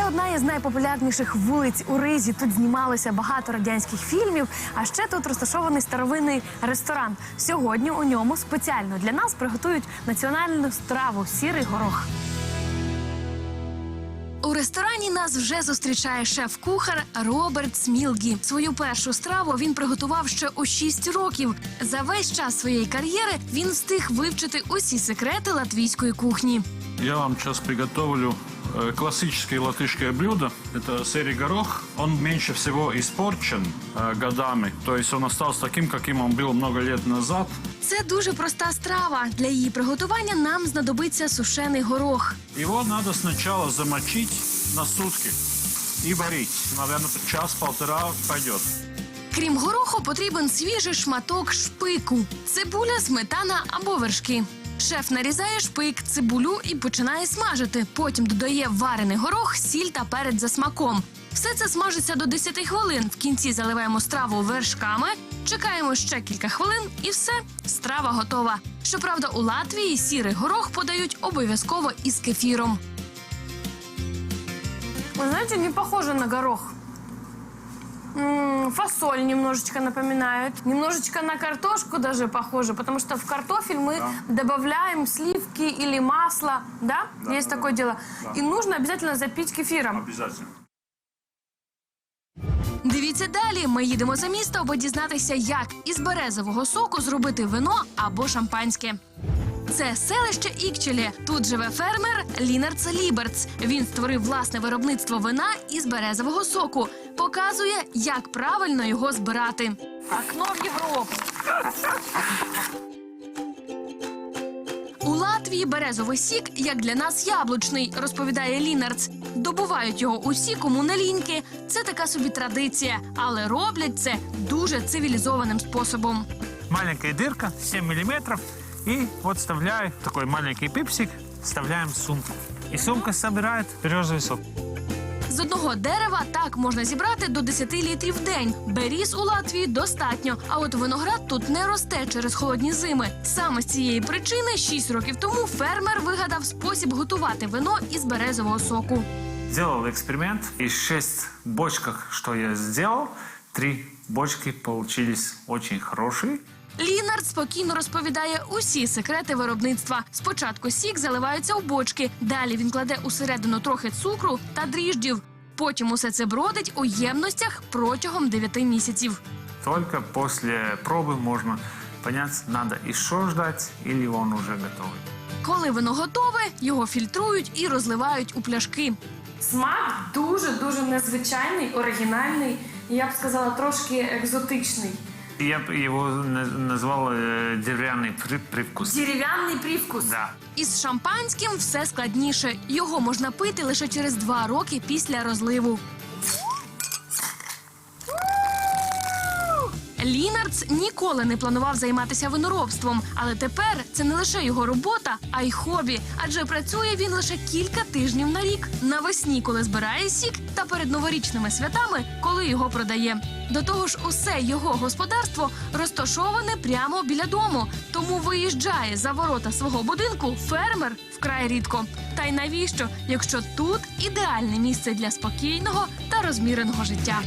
одна із найпопулярніших вулиць у Ризі. Тут знімалося багато радянських фільмів. А ще тут розташований старовинний ресторан. Сьогодні у ньому спеціально для нас приготують національну страву сірий горох. У ресторані нас вже зустрічає шеф-кухар Роберт Смілгі. Свою першу страву він приготував ще у 6 років. За весь час своєї кар'єри він встиг вивчити усі секрети латвійської кухні. Я вам сейчас приготовлю э, классическое латышское блюдо. Это серый горох. Он меньше всего испорчен э, годами. То есть он остался таким, каким он был много лет назад. Це дуже проста страва. Для її приготування нам знадобиться сушений горох. Его надо сначала замочить на сутки и варить. Наверное, час-полтора пойдет. Крім гороху, потрібен свіжий шматок шпику, цибуля, сметана або вершки. Шеф нарізає шпик, цибулю і починає смажити. Потім додає варений горох, сіль та перець за смаком. Все це смажиться до 10 хвилин. В кінці заливаємо страву вершками, чекаємо ще кілька хвилин, і все, страва готова. Щоправда, у Латвії сірий горох подають обов'язково із кефіром. Вы знаете, не похоже на горох. М, Фасоль немножечко напоминает. Немножечко на картошку даже похоже, потому что в картофель мы добавляем сливки или масло, да? Да, Есть да, такое да. дело. Да. И нужно обязательно запить кефиром. Обязательно. Дивіться далі. Ми їдемо за місто, аби дізнатися, як із березового соку зробити вино або шампанське. Це селище Ікчелі. Тут живе фермер Лінарц Ліберц. Він створив власне виробництво вина із березового соку. Показує, як правильно його збирати. Окно в Європу. У Латвії березовий сік, як для нас яблучний, розповідає Лінарц. Добувають його усі комуналіньки. Це така собі традиція, але роблять це дуже цивілізованим способом. Маленькая дырка, 7 миллиметров. И вот вставляю такой маленький пипсик, вставляем в сумку. И сумка собирает березовый сок. З одного дерева так можна зібрати до 10 літрів в день. Беріз у Латвії достатньо. А от виноград тут не росте через холодні зими. Саме з цієї причини 6 років тому фермер вигадав спосіб готувати вино із березового соку. Сделал эксперимент. Из шесть бочках, что я сделал, три бочки получились очень хорошие. Лінард спокійно розповідає усі секрети виробництва. Спочатку сік заливається у бочки, далі він кладе усередину трохи цукру та дріждів. Потім усе це бродить у ємностях протягом 9 місяців. Только после пробы можно понять, надо еще ждать или он уже готовый. Коли вино готове, його фільтрують і розливають у пляшки. Смак дуже дуже незвичайний, оригінальний. Я б сказала, трошки екзотичний. Я б его на- назвал э, деревянный при- привкус. Дерев'яний привкус. Да. Із шампанським все складніше. Його можна пити лише через два роки після розливу. Лінардс ніколи не планував займатися виноробством, але тепер це не лише його робота, а й хобі. Адже працює він лише кілька тижнів на рік навесні, коли збирає сік, та перед новорічними святами, коли його продає. До того ж, усе його господарство розташоване прямо біля дому, тому виїжджає за ворота свого будинку фермер вкрай рідко. Та й навіщо, якщо тут ідеальне місце для спокійного та розміреного життя?